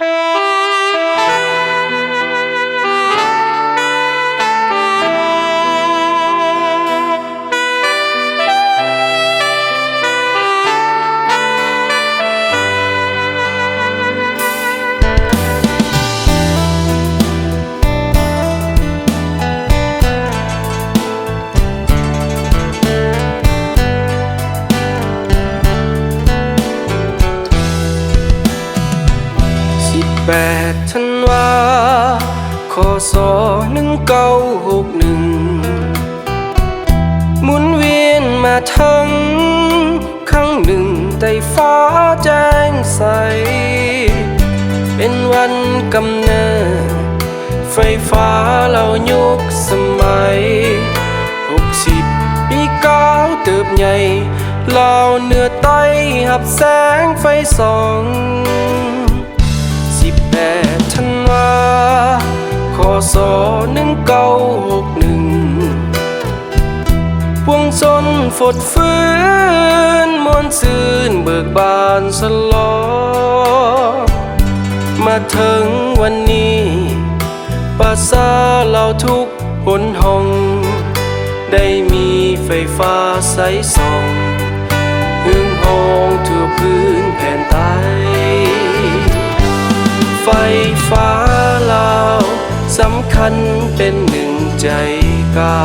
สิ แปดธันวาคศหนึ่งเก้าหกหนึ่งหมุนเวียนมาทั้งครั้งหนึ่งใต้ฟ้าแจ้งใส เป็นวันกำเนิด ไฟฟ้าเรายุคสมัยหกสิบปีก้าวเติบใหญ่ลาเหนือใต้หับแสงไฟส่อง พวงชนฝดฟื้นมวนซืนเบิกบานสลอ มาถึงวันนี้ภาษาเราทุกหนหอง ได้มีไฟฟ้าใสส่องหึงหองทั่วพื้นแผ่นไตไฟฟ้าลาวสำคัญเป็นหนึ่งใจกา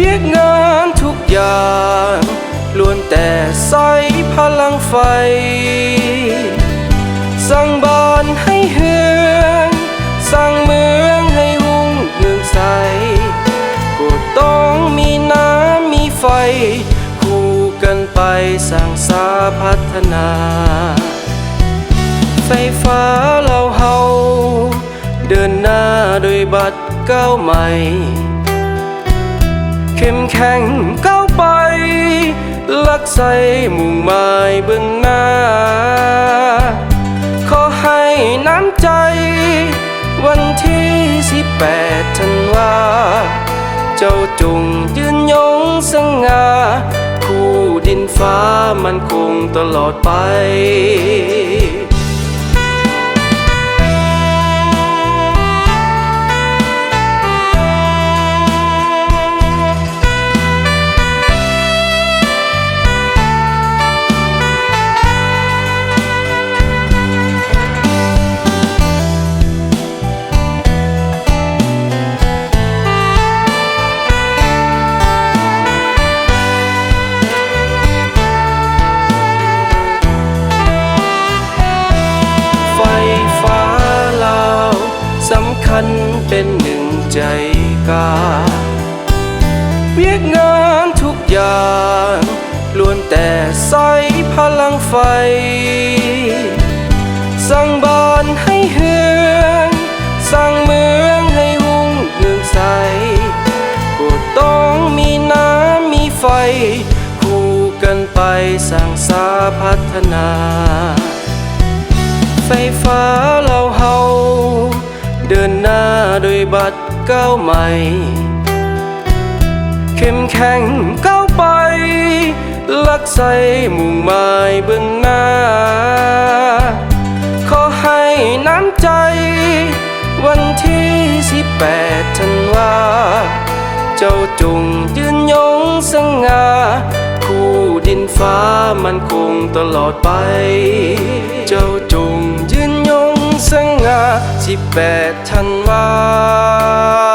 เวียกงานทุกอย่างล้วนแต่ใส่พลังไฟ สร้างบ้านให้เฮืองสร้างเมืองให้หุ่งเมืองใสก็ต้องมีน้ำมีไฟ คู่กันไปสร้างสาพัฒนา ไฟฟ้าเราเฮาเดินหน้าโดยบัตรก้าวใหม่ เข้มแข็งก้าวไป ลักใสมุ่งหมายเบื้องหน้า ขอให้น้ำใจ วันที่สิบแปดธันวา เจ้าจงยืนยงสง่าคู่ดินฟ้ามันคงตลอดไป สำคัญเป็นหนึ่งใจกาเวียกงานทุกอย่างล้วนแต่ใสพลังไฟสร้างบ้านให้เฮืองสร้างเมืองให้หุ่งเมืองใสก็ต้องมีน้ำมีไฟ คู่กันไปสร้างสาพัฒนา ไฟฟ้าเราเฮา ดินหน้าโดยบัตรก้าวใหม่ เข้มแข็งก้าวไป ลักใสมุ่งหมายเบื้องหน้า ขอให้น้ำใจ วันที่สิบแปดธันวา เจ้าจงยืนยงสง่าคู่ดินฟ้ามันคงตลอดไป เจ้า 18ธันวา